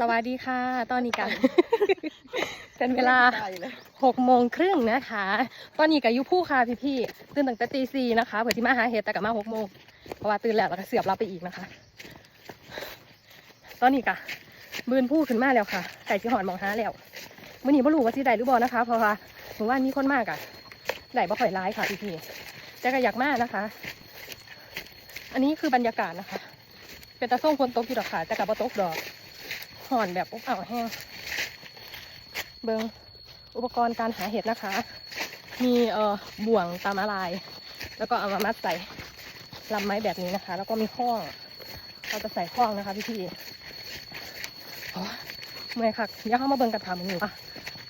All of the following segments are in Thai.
สวัสดีค่ะ ตอนนี้กัน เป็นเวลาได้เลยหกโมงครึ่งนะคะ ตอนนี้กับยุผู้ค่ะพี่ๆตื่นตั้งแต่ตีสี่นะคะเผื่อที่มาหาเห็ดแต่กับมาหกโมงเพราะว่าตื่นแล้วแล้วก็เสียบเราไปอีกนะคะ ตอนนี้กะบืนผู้ขึ้นมาแล้วค่ะไก่ที่หอนมองหาแล้วมื่อนี้ไม่รู้ว่าที่ใดหรือบ่นะคะ เพราะว่าถึงว่ามีคนมากอะไหลบ่ค่อยร้ายค่ะพี่ๆแต่ก็อยากมากนะคะ อันนี้คือบรรยากาศนะคะ เป็นตาส้มคนตกอยู่ดอกค่ะแต่กับบ่ตกดอก ห่อนแบบอบอ้าวแห้ง เบิงอุปกรณ์การหาเห็ดนะคะ มีเอ่อบ่วงตามอะไรแล้วก็เอามามัดใส่ลำไม้แบบนี้นะคะ แล้วก็มีข้อง เราจะใส่ข้องนะคะพี่พี่เมื่อยค่ะเดี๋ยวเข้ามาเบิ่งกันถามหนูว่า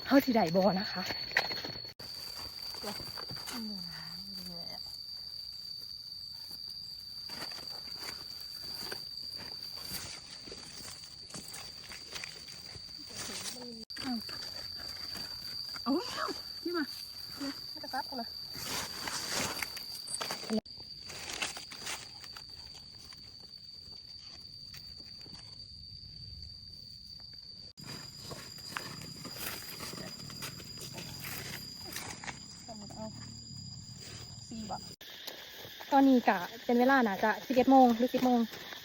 เท่าที่ใดบอนะคะ เอานี่มานี่ยให้กระซับกันนะตอนนี้กะเป็นเวลาน่ะจะ11โมงหรือ10โมง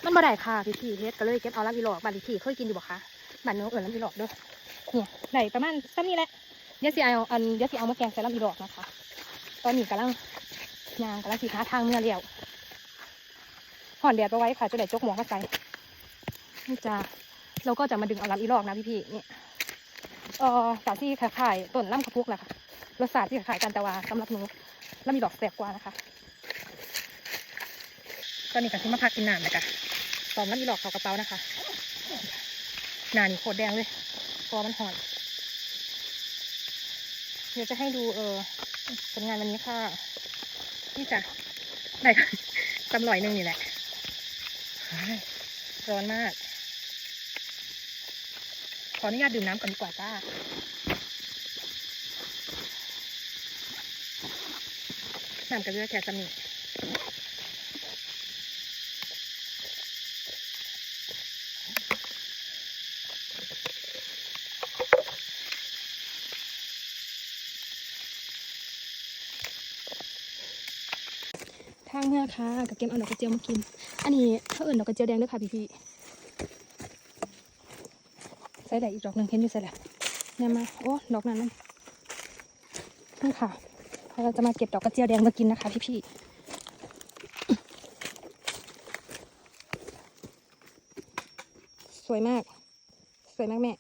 มันบ่ได้ค่ะพี่พี่เฮ็ดก็เลยเก็บเอาลำอีหลอกบ้านพี่เคยกินอยู่บ่คะบ้านหนูเอิ้นลำอีหลอกด้อเนี่ยได้ประมาณซ้ำนี้แหละ เดี๋ยวสิเอาอันเดี๋ยวสิเอามาแกงใส่ลำอีดอกนะคะ ตอนนี้กำลังยางกำลังสีหาทางเมื่อเลี้ยวห่อนแดดไปไว้ค่ะจะได้จกหมวกมาใส่นี่จะเราก็จะมาดึงเอาลำอีดอกนะพี่พี่นี่เออสาที่ขายต้นลำกระพุกแหละค่ะรสชาติที่ขายกันแต่ว่าสำหรับหนูลำอีดอกแสบกว่านะคะ ตอนนี้ก็ที่มาพักกินน้ำเลยค่ะตอมลำอีดอกเขากระเป๋านะคะหนานี่โคตรแดงเลยคอมันหอน ดี๋ยวจะให้ดูเออผลงานวันนี้ค่ะ นี่จ้ะได้ค่ะตำลอยหนึ่งนี่แหละ ร้อนมาก ขออนุญาตดื่มน้ำก่อนดีกว่าจ้าน้ำกระเลือแค่สำนี ทางเมื่อค่ะกับเกมเอาดอกกระเจียวมากิน อันนี้ถ้าเอื่นดอกกระเจียวแดงด้วยค่ะพี่พี่ใส่ได้อีกดอกหนึ่งเห็นอยู่ใส่แหละเนี่ยมาโอ้ดอกนั้นมันนี่ค่ะเราจะมาเก็บดอกกระเจียวแดงมากินนะคะพี่พี่สวยมาก สวยมากแม่